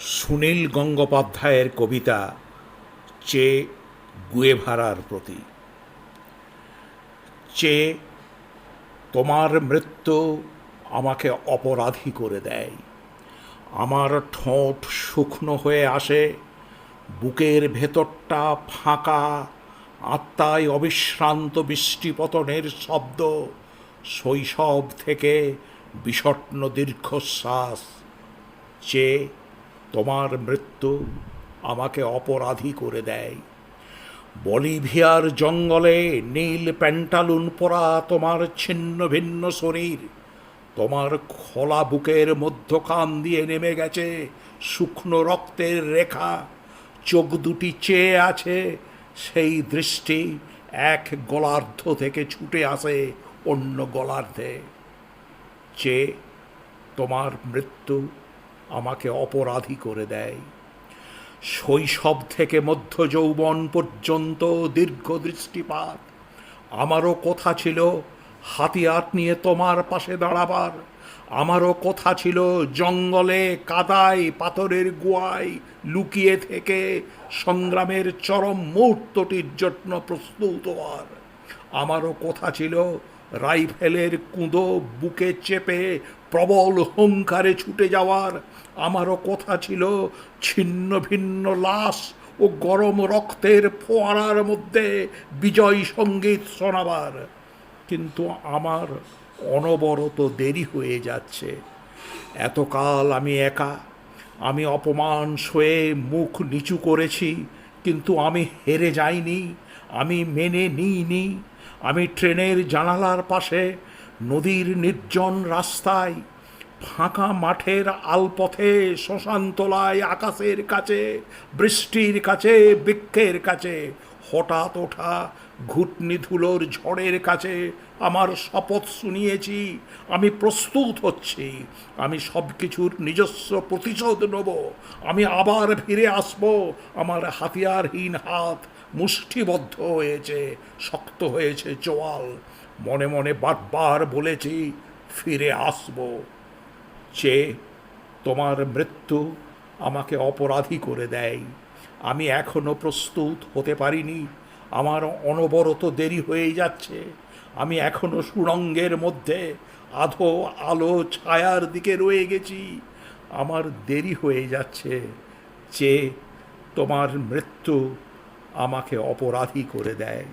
সুনীল গঙ্গোপাধ্যায়ের কবিতা চে গুয়েভারার প্রতি। চে, তোমার মৃত্যু আমাকে অপরাধী করে দেয়। আমার ঠোঁট শুকনো হয়ে আসে, বুকের ভেতরটা ফাঁকা, আত্মায় অবিশ্রান্ত বৃষ্টিপতনের শব্দ, শৈশব থেকে বিষণ্ন দীর্ঘশ্বাস। চে তোমার মৃত্যু আমাকে অপরাধী করে দেয়। বলিভিয়ার জঙ্গলে নীল প্যান্টালুন পরা তোমার ছিন্ন ভিন্ন শরীর, তোমার খোলা বুকের মধ্যখান দিয়ে নেমে গেছে শুকনো রক্তের রেখা, চোখ দুটি চেয়ে আছে সেই দৃষ্টি এক গলার্ধ থেকে ছুটে আসে অন্য গলার্ধে। চেয়ে তোমার মৃত্যু আমাকে অপরাধী করে দেয়। শৈশব থেকে মধ্য যৌবন পর্যন্ত দীর্ঘ দৃষ্টিপাত। আমারও কথা ছিল, হাতিয়ার নিয়ে তোমার পাশে দাঁড়াবার। আমারও কথা ছিল, জঙ্গলে কাদায় পাথরের গুয়ায় লুকিয়ে থেকে সংগ্রামের চরম মুহূর্তটির জন্য প্রস্তুত হওয়ার। আমারও কথা ছিল রাইফেলের কুঁদো বুকে চেপে প্রবল হংকারে ছুটে যাওয়ার আমারও কথা ছিল ছিন্ন ভিন্ন লাশ ও গরম রক্তের ফোয়ারার মধ্যে বিজয় সংগীত শোনাবার। কিন্তু আমার অনবরত দেরি হয়ে যাচ্ছে। এতকাল আমি একা, আমি অপমান সয়ে মুখ নিচু করেছি, কিন্তু আমি হেরে যাইনি, আমি মেনে নিইনি। আমি ট্রেনের জানালার পাশে নদীর নির্জন রাস্তায় ফাঁকা মাঠের আলপথে শ্মশানতলায় আকাশের কাছে, বৃষ্টির কাছে, বৃক্ষের কাছে, হঠাৎ ওঠা ঘুটনি ধুলোর ঝড়ের কাছে আমার শপথ শুনিয়েছি। আমি প্রস্তুত হচ্ছি। আমি সব কিছুর নিজস্ব প্রতিশোধ নেব। আমি আবার ফিরে আসব। আমার হাতিয়ারহীন হাত মুষ্টিবদ্ধ হয়েছে, শক্ত হয়েছে চোয়াল মনে মনে বারবার বলেছি, ফিরে আসব। চে তোমার মৃত্যু আমাকে অপরাধী করে দেয়। আমি এখনও প্রস্তুত হতে পারিনি। আমার অনবরত দেরি হয়ে যাচ্ছে। আমি এখনও সুরঙ্গের মধ্যে, আধো আলো ছায়ার দিকে রয়ে গেছি। আমার দেরি হয়ে যাচ্ছে। যে তোমার মৃত্যু আমাকে অপরাধী করে দেয়।